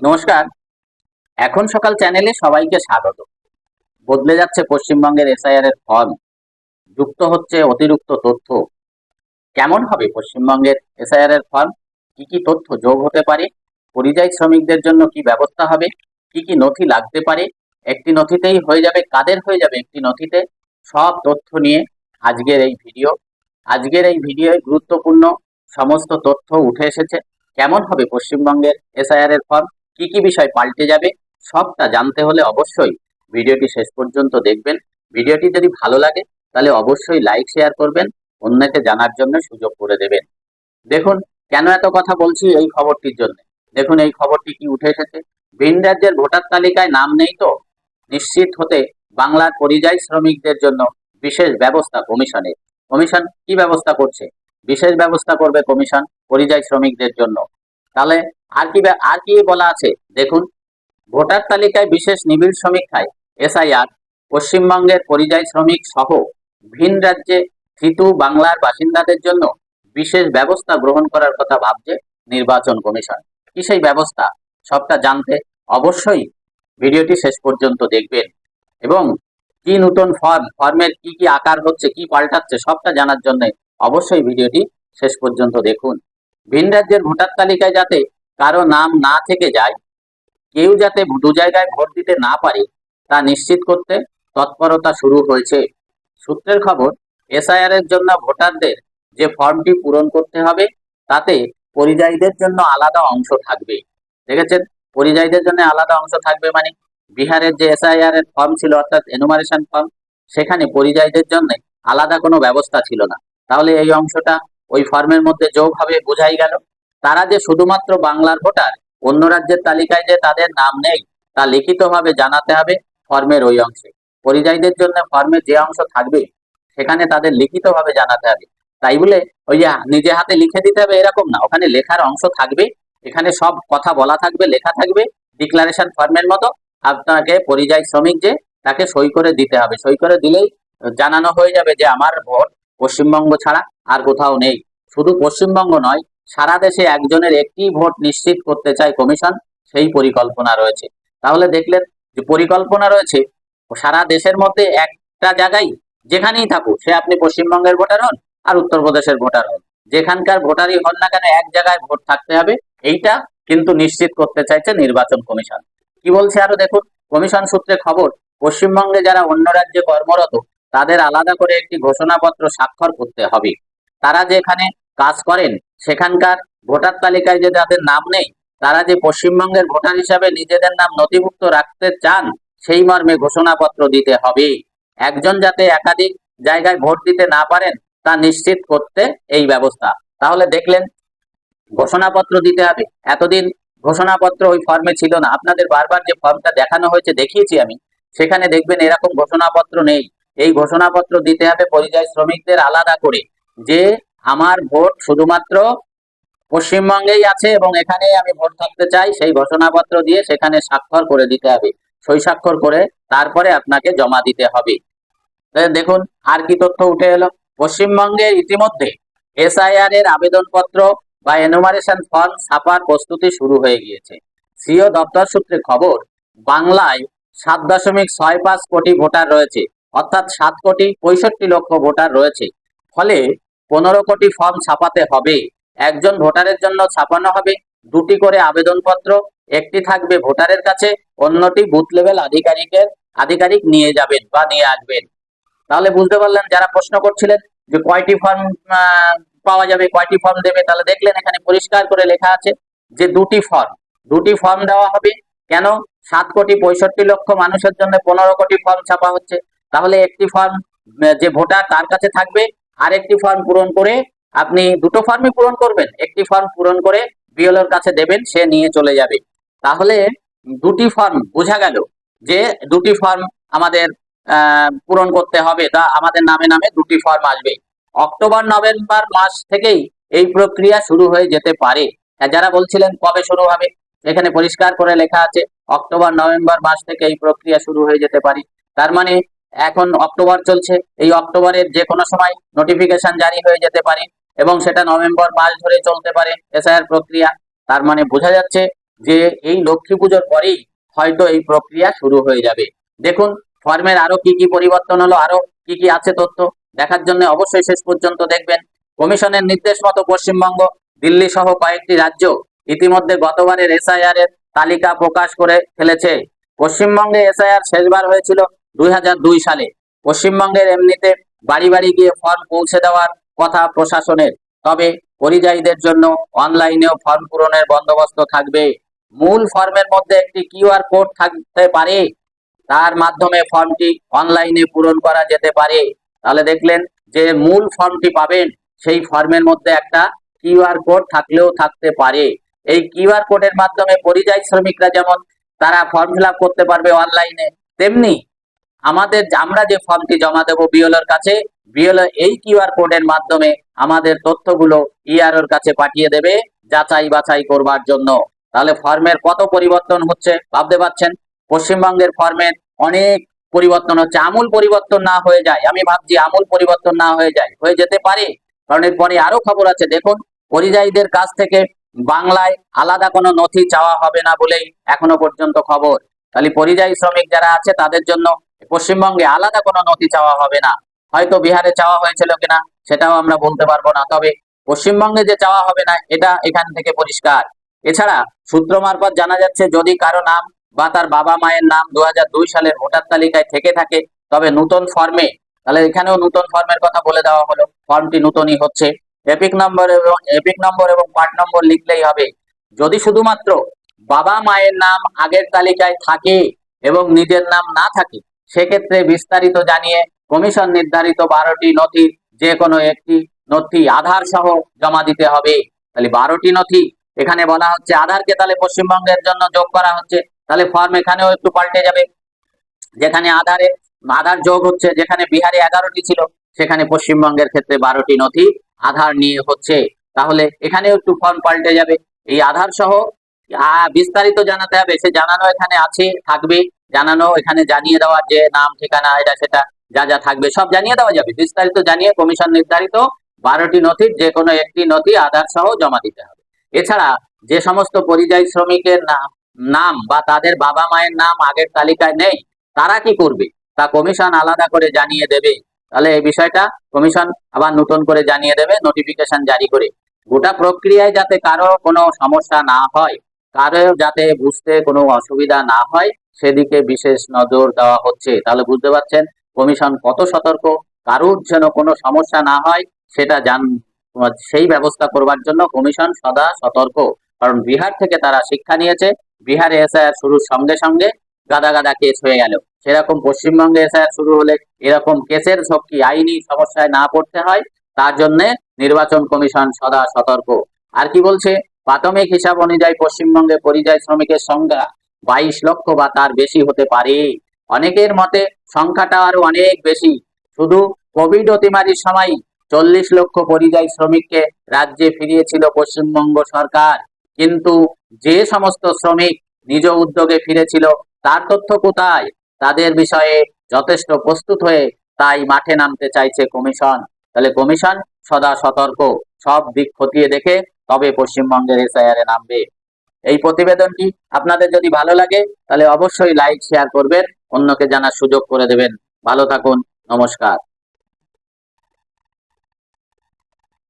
নমস্কার। এখন সকাল চ্যানেলে সবাইকে স্বাগত। বদলে যাচ্ছে পশ্চিমবঙ্গের এসআইআর এর ফর্ম যুক্ত হচ্ছে অতিরিক্ত তথ্য। কেমন হবে পশ্চিমবঙ্গের এসআইআর এর ফর্ম কি কি তথ্য যোগ হতে পারে? পরিযায়ী শ্রমিকদের জন্য কি ব্যবস্থা হবে? কি কি নথি লাগতে পারে? একটি নথিতেই হয়ে যাবে, কাদের হয়ে যাবে একটি নথিতে? সব তথ্য নিয়ে আজকের এই ভিডিও। আজকের এই ভিডিওয় গুরুত্বপূর্ণ সমস্ত তথ্য উঠে এসেছে। কেমন হবে পশ্চিমবঙ্গের এসআইআর এর ফর্ম কি কি বিষয় পাল্টে যাবে সবটা জানতে হলে অবশ্যই ভিডিওটি শেষ পর্যন্ত দেখবেন। ভিডিওটি যদি ভালো লাগে, তাহলে অবশ্যই লাইক শেয়ার করবেন, অন্যকে জানার জন্য সুযোগ করে দেবেন। দেখুন, কেন এত কথা বলছি এই খবরটির জন্য? দেখুন, এই খবরটি কি উঠে এসেছে? ভিন রাজ্যের ভোটার তালিকায় নাম নেই তো? নিশ্চিত হতে বাংলার পরিযায়ী শ্রমিকদের জন্য বিশেষ ব্যবস্থা কমিশনের। কমিশন কি ব্যবস্থা করছে? বিশেষ ব্যবস্থা করবে কমিশন পরিযায়ী শ্রমিকদের জন্য। তাহলে আর কি আর কি বলা আছে? দেখুন, ভোটার তালিকায় বিশেষ নিবিড় সমীক্ষায় এসআইআর, পশ্চিমবঙ্গের পরিযায়ী শ্রমিক সহ ভিন রাজ্যে থিতু বাংলার বাসিন্দাদের জন্য বিশেষ ব্যবস্থা গ্রহণ করার কথা ভাবছে নির্বাচন কমিশন। কি সেই ব্যবস্থা? সবটা জানতে অবশ্যই ভিডিওটি শেষ পর্যন্ত দেখবেন। এবং কি নতুন ফর্ম, ফর্মের কি কি আকার হচ্ছে, কি পাল্টাচ্ছে, সবটা জানার জন্য অবশ্যই ভিডিওটি শেষ পর্যন্ত দেখুন। ভিন রাজ্যের ভোটার তালিকায় যাতে কারও নাম না থেকে যায়, কেউ যাতে দু জায়গায় ভোট দিতে না পারে, তা নিশ্চিত করতে তৎপরতা শুরু হয়েছে। সূত্রের খবর, এসআইআর এর জন্য ভোটারদের যে ফর্মটি পূরণ করতে হবে, তাতে পরিযায়ীদের জন্য আলাদা অংশ থাকবে। দেখেছেন? পরিযায়ীদের জন্য আলাদা অংশ থাকবে মানে বিহারের যে এসআইআর এর ফর্ম ছিল, অর্থাৎ এনুমারেশন ফর্ম সেখানে পরিযায়ীদের জন্য আলাদা কোনো ব্যবস্থা ছিল না। তাহলে এই অংশটা ওই ফর্মের মধ্যে যোগ হবে, বোঝাই গেল। তারা যে শুধুমাত্র বাংলার ভোটার, অন্য রাজ্যের তালিকায় যে তাদের নাম নেই, তা লিখিতভাবে জানাতে হবে ফর্মের ওই অংশে। পরিযায়ীদের জন্য ফর্মে যে অংশ থাকবে, সেখানে তাদের লিখিতভাবে জানাতে হবে। তাই বলে ওই নিজে হাতে লিখে দিতে হবে এরকম না। ওখানে লেখার অংশ থাকবে, এখানে সব কথা বলা থাকবে, লেখা থাকবে ডিক্লারেশন ফর্মের মতো। আপনাকে পরিযায়ী শ্রমিক যে, তাকে সই করে দিতে হবে। সই করে দিলেই জানানো হয়ে যাবে যে আমার ভোট পশ্চিমবঙ্গ ছাড়া আর কোথাও নেই। শুধু পশ্চিমবঙ্গ নয় সারা দেশে একজনের একটি ভোট নিশ্চিত করতে চায় কমিশন, সেই পরিকল্পনা রয়েছে। তাহলে দেখলেন যে পরিকল্পনা রয়েছে, সারা দেশের মধ্যে একটা জায়গায় যেখানেই থাকুক, সে আপনি পশ্চিমবঙ্গের ভোটার হন আর উত্তরপ্রদেশের ভোটার হন। যেখানকার ভোটারই হন না কেন, এক জায়গায় ভোট থাকতে হবে, এইটা কিন্তু নিশ্চিত করতে চাইছে নির্বাচন কমিশন। কি বলছে আরও দেখুন, কমিশন সূত্রে খবর, পশ্চিমবঙ্গে যারা অন্য রাজ্যে কর্মরত, তাদের আলাদা করে একটি ঘোষণাপত্র স্বাক্ষর করতে হবে। তারা যেখানে কাজ করেন, সেখানকার ভোটার তালিকায় যে যাদের নাম নেই, তারা যে পশ্চিমবঙ্গের ভোটার হিসাবে নিজেদের নাম নথিভুক্ত রাখতে চান, সেই মর্মে ঘোষণাপত্র দিতে হবে। একজন যাতে একাধিক জায়গায় ভোট দিতে না পারেন, তা নিশ্চিত করতে এই ব্যবস্থা। তাহলে দেখলেন, ঘোষণাপত্র দিতে হবে। এতদিন ঘোষণাপত্র ওই ফর্মে ছিল না। আপনাদের বারবার যে ফর্মটা দেখানো হয়েছে, দেখিয়েছি আমি। সেখানে দেখবেন এরকম ঘোষণাপত্র নেই। এই ঘোষণাপত্র দিতে হবে পরিযায়ী শ্রমিকদের আলাদা করে। যে আমার ভোট শুধুমাত্র পশ্চিমবঙ্গেই আছে এবং এখানেই আমি ভোট থাকতে চাই, সেই ঘোষণাপত্র দিয়ে সেখানে স্বাক্ষর করে দিতে হবে। সই স্বাক্ষর করে তারপরে আপনাকে জমা দিতে হবে। দেখুন, আর কি তথ্য উঠে এলো। পশ্চিমবঙ্গে ইতিমধ্যে এসআইআর এর আবেদনপত্র বা এনুমারেশন ফর্ম ছাপার প্রস্তুতি শুরু হয়ে গিয়েছে। সিও দপ্তর সূত্রে খবর, বাংলায় সাত দশমিক ছয় পাঁচ কোটি ভোটার রয়েছে, অর্থাৎ সাত কোটি পঁয়ষট্টি লক্ষ ভোটার রয়েছে। ফলে পনেরো কোটি ফর্ম ছাপাতে হবে। একজন ভোটারের জন্য ছাপানো হবে দুটি করে আবেদনপত্র, একটি থাকবে ভোটারের কাছে, অন্যটি বুথ লেভেল আধিকারিকের, আধিকারিক নিয়ে যাবেন বা নিয়ে আসবেন। তাহলে বুঝতে পারলেন যারা প্রশ্ন করছিলেন যে কয়টি ফর্ম পাওয়া যাবে, কয়টি ফর্ম দেবে, তাহলে দেখলেন এখানে পরিষ্কার করে লেখা আছে যে দুটি ফর্ম। দুটি ফর্ম দেওয়া হবে। কেন? সাত কোটি পঁয়ষট্টি লক্ষ মানুষের জন্য পনেরো কোটি ফর্ম ছাপা হচ্ছে। তাহলে একটি ফর্ম যে ভোটার তার কাছে থাকবে আর একটি ফর্ম পূরণ করে আপনি দুটো ফর্মই পূরণ করবেন। একটি ফর্ম পূরণ করে বিএলওর কাছে দেবেন, সে নিয়ে চলে যাবে। তাহলে দুটি ফর্ম বোঝা গেল যে দুটি ফর্ম আমাদের পূরণ করতে হবে তা আমাদের নামে নামে দুটি ফর্ম আসবে। অক্টোবর, নভেম্বর মাস থেকেই এই প্রক্রিয়া শুরু হয়ে যেতে পারে। আর যারা বলছিলেন কবে শুরু হবে, এখানে পরিষ্কার করে লেখা আছে, অক্টোবর, নভেম্বর মাস থেকে এই প্রক্রিয়া শুরু হয়ে যেতে পারে। তার মানে এখন অক্টোবর চলছে। এই অক্টোবরের যে কোনো সময় নোটিফিকেশন জারি হয়ে যেতে পারে এবং সেটা নভেম্বর মাস ধরে চলতে পারে এসআইআর প্রক্রিয়া। তার মানে বোঝা যাচ্ছে যে এই লক্ষ্মী পুজোর পরেই হয়তো এই প্রক্রিয়া শুরু হয়ে যাবে। দেখুন, ফর্মের আরও কি কি পরিবর্তন হলো, আরও কি কি আছে তথ্য দেখার জন্য অবশ্যই শেষ পর্যন্ত দেখবেন। কমিশনের নির্দেশ মতো পশ্চিমবঙ্গ, দিল্লি সহ কয়েকটি রাজ্য ইতিমধ্যে গতবারের এসআইআর এর তালিকা প্রকাশ করে ফেলেছে। পশ্চিমবঙ্গে এসআইআর শেষবার হয়েছিল দুই হাজার দুই সালে। পশ্চিমবঙ্গের এমনিতে বাড়ি বাড়ি গিয়ে ফর্ম পৌঁছে দেওয়ার কথা প্রশাসনের। তবে পরিযায়ীদের জন্য অনলাইনেও ফর্ম পূরণের বন্দোবস্ত থাকবে। মূল ফর্মের মধ্যে একটি কিউআর কোড থাকতে পারে। তার মাধ্যমে ফর্মটি অনলাইনে পূরণ করা যেতে পারে। তাহলে দেখলেন যে মূল ফর্মটি পাবেন, সেই ফর্মের মধ্যে একটা কিউআর কোড থাকলেও থাকতে পারে। এই কিউআর কোডের মাধ্যমে পরিযায়ী শ্রমিকরা যেমন তারা ফর্ম ফিল করতে পারবে অনলাইনে তেমনি আমাদের আমরা যে ফর্মটি জমা দেবো বিএলওর কাছে বিএলও এই কিউআর কোডের মাধ্যমে আমাদের তথ্যগুলো ইআরওর কাছে পাঠিয়ে দেবে যাচাই বাছাই করবার জন্য। তাহলে ফর্মের কত পরিবর্তন হচ্ছে ভাবতে পারছেন? পশ্চিমবঙ্গের ফর্মের অনেক পরিবর্তন হচ্ছে। আমূল পরিবর্তন না হয়ে যায়। আমি ভাবছি আমূল পরিবর্তন না হয়ে যায়। হয়ে যেতে পারে। কারণ এরপরে আরও খবর আছে। দেখুন, পরিযায়ীদের কাছ থেকে বাংলায় আলাদা কোনো নথি চাওয়া হবে না বলেই এখনও পর্যন্ত খবর। তাহলে পরিযায়ী শ্রমিক যারা আছে, তাদের জন্য পশ্চিমবঙ্গে আলাদা কোনো নথি চাওয়া হবে না। হয়তো বিহারে চাওয়া হয়েছিল কিনা, সেটাও আমরা বলতে পারব না। তবে পশ্চিমবঙ্গে যে চাওয়া হবে না, এটা এখান থেকে পরিষ্কার। এছাড়া সূত্র মারফত জানা যাচ্ছে, যদি কারও নাম বা তার বাবা মায়ের নাম দু হাজার দুই সালের ভোটার তালিকায় থেকে থাকে, তবে নতুন ফর্মে, তাহলে এখানেও নতুন ফর্মের কথা বলে দেওয়া হলো, ফর্মটি নতুনই হচ্ছে। এপিক নম্বর এবং, এপিক নম্বর এবং পার্ট নম্বর লিখলেই হবে। যদি শুধুমাত্র বাবা মায়ের নাম আগের তালিকায় থাকে এবং নিজের নাম না থাকে সেক্ষেত্রে বিস্তারিত জানিয়ে কমিশন নির্ধারিত বারোটি নথির যে কোনো একটি নথি আধার সহ জমা দিতে হবে। তাহলে বারোটি নথি, এখানে বলা হচ্ছে আধারকে তাহলে পশ্চিমবঙ্গের জন্য যোগ করা হচ্ছে। তাহলে ফর্ম এখানেও একটু পাল্টে যাবে। যেখানে আধারে, আধার যোগ হচ্ছে, যেখানে বিহারে এগারোটি ছিল, সেখানে পশ্চিমবঙ্গের ক্ষেত্রে বারোটি নথি আধার নিয়ে হচ্ছে। তাহলে এখানেও একটু ফর্ম পাল্টে যাবে। এই আধার সহ বিস্তারিত জানাতে হবে, সে জানানো এখানে আছে, থাকবে। জানানো, এখানে জানিয়ে দেওয়ার যে নাম, ঠিকানা, এটা, সেটা, যা যা থাকবে, সব জানিয়ে দেওয়া যাবে। বিস্তারিত জানিয়ে কমিশন নির্ধারিত, বারোটি নথির যে কোনো একটি নথি আধার সহ জমা দিতে হবে। এছাড়া যে সমস্ত পরিযায়ী শ্রমিকের নাম নাম বা তাদের বাবা মায়ের নাম আগের তালিকায় নেই, তারা কি করবে? তা কমিশন আলাদা করে জানিয়ে দেবে। তাহলে এই বিষয়টা কমিশন আবার নতুন করে জানিয়ে দেবে নোটিফিকেশন জারি করে। গোটা প্রক্রিয়ায় যাতে কারও কোনো সমস্যা না হয় কারও যাতে বুঝতে কোনো অসুবিধা না হয়, সেদিকে বিশেষ নজর দেওয়া হচ্ছে। তাহলে বুঝতে পারছেন কমিশন কত সতর্ক, কারোর যেন কোনো সমস্যা না হয়, সেটা জান সেই ব্যবস্থা করবার জন্য কমিশন সদা সতর্ক। কারণ বিহার থেকে তারা শিক্ষা নিয়েছে, বিহারে এসআইআর শুরুর সঙ্গে সঙ্গে গাদা গাদা কেস হয়ে গেল। সেরকম পশ্চিমবঙ্গে এসআইআর শুরু হলে এরকম কেসের ঝক্কি আইনি সমস্যায় না পড়তে হয়, তার জন্য নির্বাচন কমিশন সদা সতর্ক। আর কি বলছে? প্রাথমিক হিসাব অনুযায়ী পশ্চিমবঙ্গে পরিযায়ী শ্রমিকের সংখ্যা বাইশ লক্ষ বা তার বেশি হতে পারে। অনেকের মতে সংখ্যাটা আরও অনেক বেশি। শুধু কোভিড অতিমারির সময় চল্লিশ লক্ষ পরিযায়ী শ্রমিককে রাজ্যে ফিরিয়েছিল পশ্চিমবঙ্গ সরকার। কিন্তু যে সমস্ত শ্রমিক নিজ উদ্যোগে ফিরেছিল, তার তথ্য কোথায়? তাদের বিষয়ে যথেষ্ট প্রস্তুত হয়ে তাই মাঠে নামতে চাইছে কমিশন। তাহলে কমিশন সদা সতর্ক, সব দিক খতিয়ে দেখে তবে পশ্চিমবঙ্গের এসআইআর এ নামবে। এই প্রতিবেদনটি আপনাদের যদি ভালো লাগে, তাহলে অবশ্যই লাইক শেয়ার করবেন, অন্যকে জানার সুযোগ করে দেবেন। ভালো থাকুন, নমস্কার।